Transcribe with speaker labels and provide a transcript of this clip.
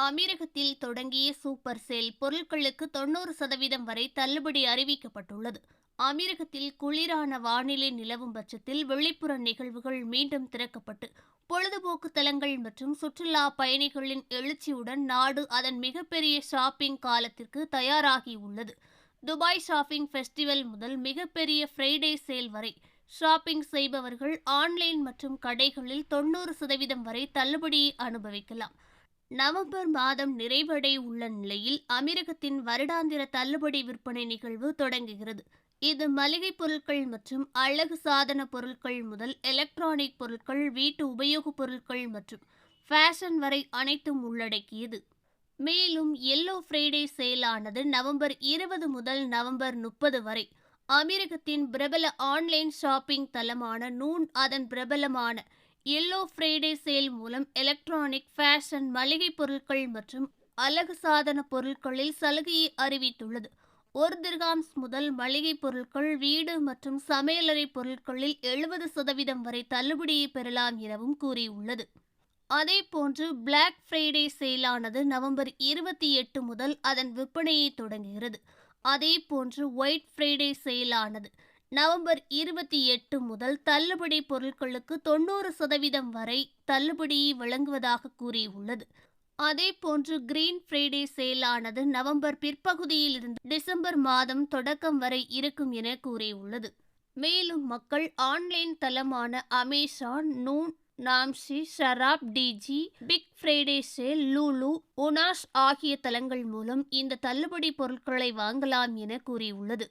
Speaker 1: அமீரகத்தில் தொடங்கிய super sale பொருட்களுக்கு தொண்ணூறு சதவீதம் வரை தள்ளுபடி அறிவிக்கப்பட்டுள்ளது. அமீரகத்தில் குளிரான வானிலை நிலவும் பட்சத்தில் வெளிப்புற நிகழ்வுகள் மீண்டும் திறக்கப்பட்டு பொழுதுபோக்கு தலங்கள் மற்றும் சுற்றுலா பயணிகளின் எழுச்சியுடன் நாடு அதன் மிகப்பெரிய ஷாப்பிங் காலத்திற்கு தயாராகியுள்ளது துபாய் ஷாப்பிங் ஃபெஸ்டிவல் முதல் மிகப்பெரிய ஃப்ரைடே சேல் வரை ஷாப்பிங் செய்பவர்கள் ஆன்லைன் மற்றும் கடைகளில் தொண்ணூறு சதவீதம் வரை தள்ளுபடியை அனுபவிக்கலாம். நவம்பர் மாதம் நிறைவடை உள்ள நிலையில் அமீரகத்தின் வருடாந்திர தள்ளுபடி விற்பனை நிகழ்வு தொடங்குகிறது. இது மளிகை பொருட்கள் மற்றும் அழகு சாதன பொருட்கள் முதல் எலக்ட்ரானிக் பொருட்கள் வீட்டு உபயோகப் பொருட்கள் மற்றும் ஃபேஷன் வரை அனைத்தும் உள்ளடக்கியது. மேலும் எல்லோ ஃப்ரைடே சேலானது நவம்பர் இருபது முதல் நவம்பர் முப்பது வரை அமீரகத்தின் பிரபல ஆன்லைன் ஷாப்பிங் தளமான நூன் அதன் பிரபலமான எல்லோ ஃப்ரைடே சேல் மூலம் எலக்ட்ரானிக் ஃபேஷன் மளிகை பொருட்கள் மற்றும் அழகு சாதன பொருட்களில் சலுகையை அறிவித்துள்ளது. ஒரு திர்காம்ஸ் முதல் மளிகை பொருட்கள் வீடு மற்றும் சமையலறை பொருட்களில் எழுபது சதவீதம் வரை தள்ளுபடியை பெறலாம் எனவும் கூறியுள்ளது. அதே போன்று பிளாக் ஃப்ரைடே சேலானது நவம்பர் இருபத்தி எட்டு முதல் அதன் விற்பனையை தொடங்குகிறது. அதே போன்று ஒயிட் ஃப்ரைடே சேலானது நவம்பர் இருபத்தி எட்டு முதல் தள்ளுபடி பொருட்களுக்கு தொண்ணூறு சதவீதம் வரை தள்ளுபடியை வழங்குவதாக கூறியுள்ளது. அதேபோன்று கிரீன் ஃப்ரைடே சேலானது நவம்பர் பிற்பகுதியில் இருந்து டிசம்பர் மாதம் தொடக்கம் வரை இருக்கும் என கூறியுள்ளது. மேலும் மக்கள் online தளமான Amazon Noon Namshi Sharaf DG big Friday sale Lulu உனாஷ் ஆகிய தளங்கள் மூலம் இந்த தள்ளுபடி பொருட்களை வாங்கலாம் என கூறியுள்ளது.